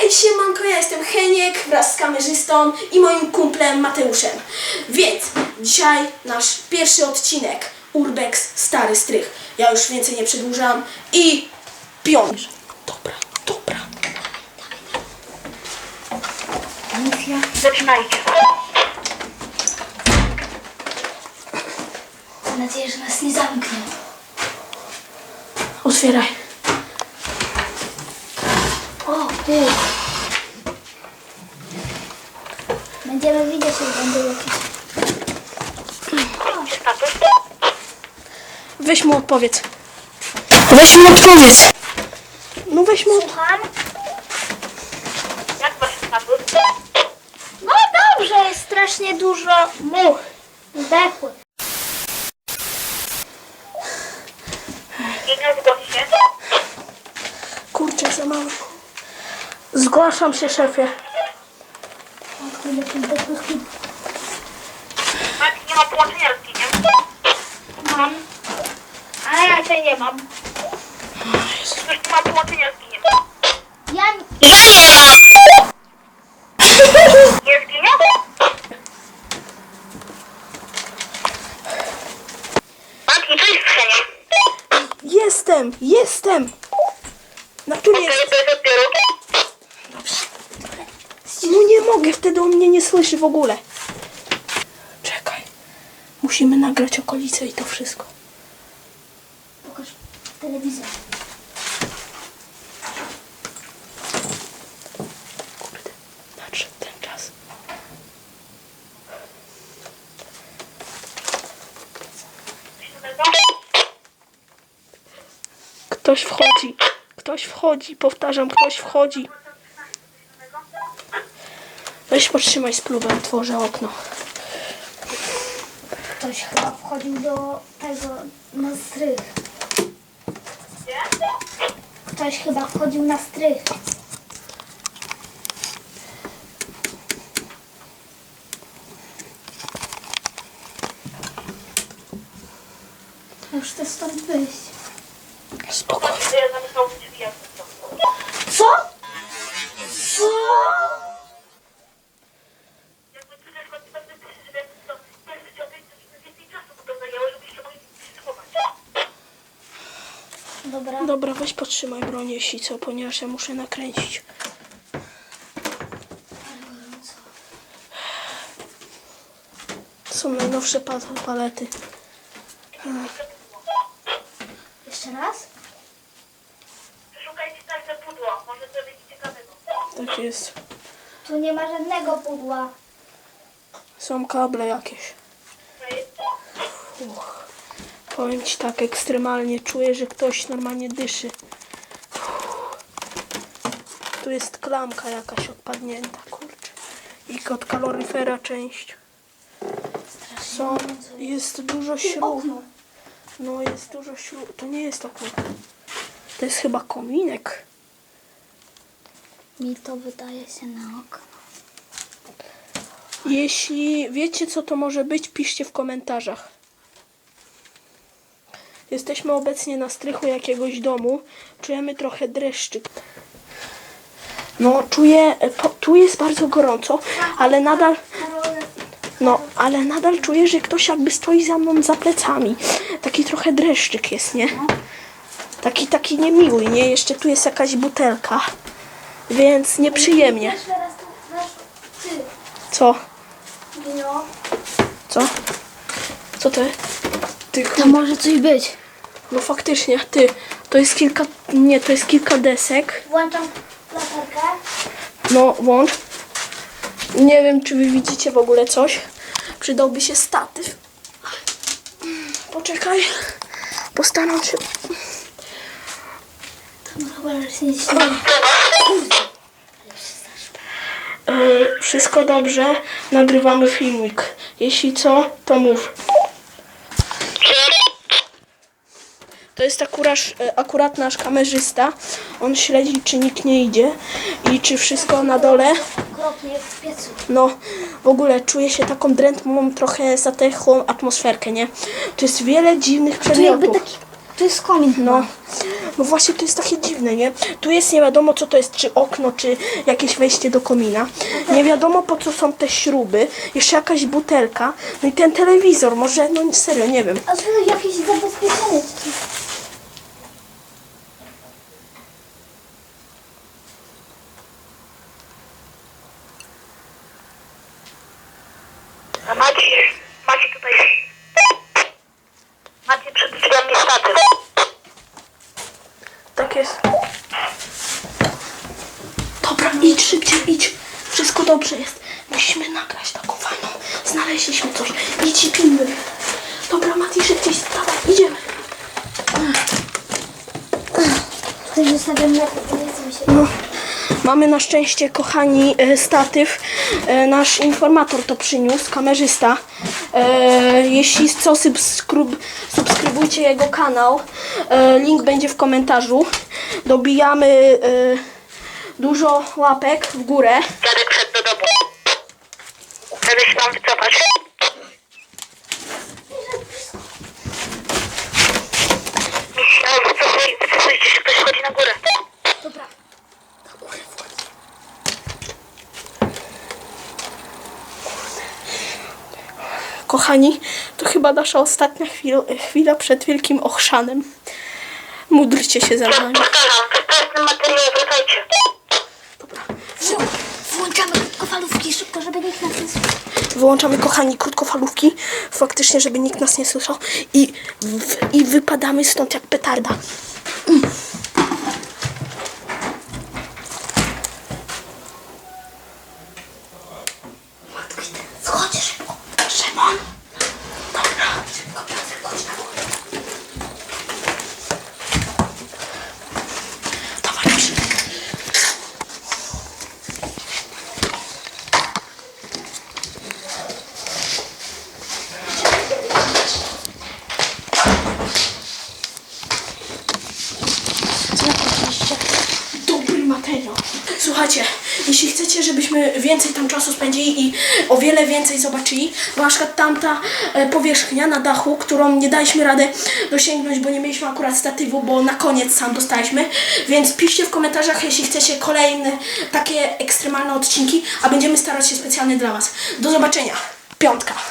Hej, siemanko, ja jestem Heniek wraz z kamerzystą i moim kumplem Mateuszem. Więc dzisiaj nasz pierwszy odcinek Urbex Stary Strych. Ja już więcej nie przedłużam i pion. Dobra, dobra. Misja. Zaczynajcie. Mam nadzieję, że nas nie zamknie. Otwieraj. O, ty. Będziemy widzieć, jak będą jakieś... Weź mu odpowiedz. Weź mu odpowiedz. No weź mu. Słucham? Jak wasz status? No dobrze, jest strasznie dużo much. Zdechły. I nie zgłoś się. Kurczę, za mało. Zgłaszam się, szefie. Max nie ma połączenia z kiniem. Mam. Ale ja cię nie mam. Ktoś nie ma połączenia z kiniem. Ja... Jest ginie? Max, i co jest w scenie? Jestem, jestem. Na którym jest? To jest odbioru. No nie mogę, wtedy on mnie nie słyszy w ogóle. Czekaj. Musimy nagrać okolice i to wszystko. Pokaż telewizor. Kurde, nadszedł ten czas. Ktoś wchodzi. Ktoś wchodzi. Powtarzam, ktoś wchodzi. Weź podtrzymaj spluwę, otworzę okno. Ktoś chyba wchodził do tego na strych. Ktoś chyba wchodził na strych. Już chcę stąd wyjść. Spokojnie. Ja. Co? Co? Jakby tu też chodzi o to, żeby to pierwszy chciał wiedzieć, że więcej czasu by to zajęło, żebyście mogli się schować. Dobra. Dobra, weź podtrzymaj broń, jeśli co, ponieważ ja muszę nakręcić. Są najnowsze pa- palety. Jeszcze raz? Szukajcie także pudło. Może to być ciekawego. Tak jest. Tu nie ma żadnego pudła. Są kable jakieś. Uch. Powiem ci tak, ekstremalnie czuję, że ktoś normalnie dyszy. Uff. Tu jest klamka jakaś odpadnięta, kurczę. I od kaloryfera część. Są, jest dużo śrub. No jest dużo śrub. To nie jest okno. To jest chyba kominek. Mi to wydaje się na okno. Jeśli wiecie, co to może być, piszcie w komentarzach. Jesteśmy obecnie na strychu jakiegoś domu. Czujemy trochę dreszczyk. No, czuję, po, tu jest bardzo gorąco, ale nadal, no, ale nadal czuję, że ktoś jakby stoi za mną za plecami. Taki trochę dreszczyk jest, nie? Taki, taki niemiły, nie? Jeszcze tu jest jakaś butelka, więc nieprzyjemnie. Ty, Co? Co? Co jest? Ty To chuj. może coś być. No faktycznie, ty. To jest kilka. Nie, to jest kilka desek. Włączam latarkę. No, włącz. Nie wiem, czy wy widzicie w ogóle coś. Przydałby się statyw. Poczekaj. Postaram się. No chyba, nie. Yy, wszystko dobrze. Nagrywamy filmik. Jeśli co, to mów. Jest akurat, akurat nasz kamerzysta. On śledzi, czy nikt nie idzie i czy wszystko na dole. No, w ogóle czuję się taką drętną, trochę zatechłą atmosferkę, nie? Tu jest wiele dziwnych przedmiotów. Tu jest komin. No, No właśnie to jest takie dziwne, nie? Tu jest nie wiadomo co to jest, czy okno, czy jakieś wejście do komina. Nie wiadomo po co są te śruby. Jeszcze jakaś butelka. No i ten telewizor, może, no serio, nie wiem. A tu jakieś zabezpieczenie. A Maciej, Maciej tutaj. Maciej przed drzwiami statyw. Tak jest. Dobra, idź szybciej, idź. Wszystko dobrze jest. Musimy nagrać taką fajną. Znaleźliśmy coś. Idź i pilnuj. Dobra, Mati, szybciej, dawaj, idziemy. Ktoś zostawiam na nie się. No, mamy na szczęście, kochani, e, statyw. E, Nasz informator to przyniósł, kamerzysta. E, Jeśli co, subskrub, subskrybujcie jego kanał. Link będzie w komentarzu. Dobijamy dużo łapek w górę. Dziadek się tam wycofać się, ktoś chodzi na górę. Dobra. Kochani, to chyba nasza ostatnia chwila, chwila przed wielkim ochrzanem. Módlcie się za nami. Dobra. Włączamy kofalówki szybko, żeby nikt nas nie słyszał. Wyłączamy, kochani, krótkofalówki, faktycznie, żeby nikt nas nie słyszał i, w, i wypadamy stąd jak petarda. Schodź szybko. Szymon! Dobra. Chodź na górę. Dawaj, Szymon. Dobry materiał. Słuchajcie, jeśli chcecie, żebyśmy więcej tam czasu spędzili i o wiele więcej zobaczyli, bo na przykład tamta e, powierzchnia na dachu, którą nie daliśmy rady dosięgnąć, bo nie mieliśmy akurat statywu, bo na koniec sam dostaliśmy, więc piszcie w komentarzach, jeśli chcecie kolejne takie ekstremalne odcinki, a będziemy starać się specjalnie dla Was. Do zobaczenia. Piątka.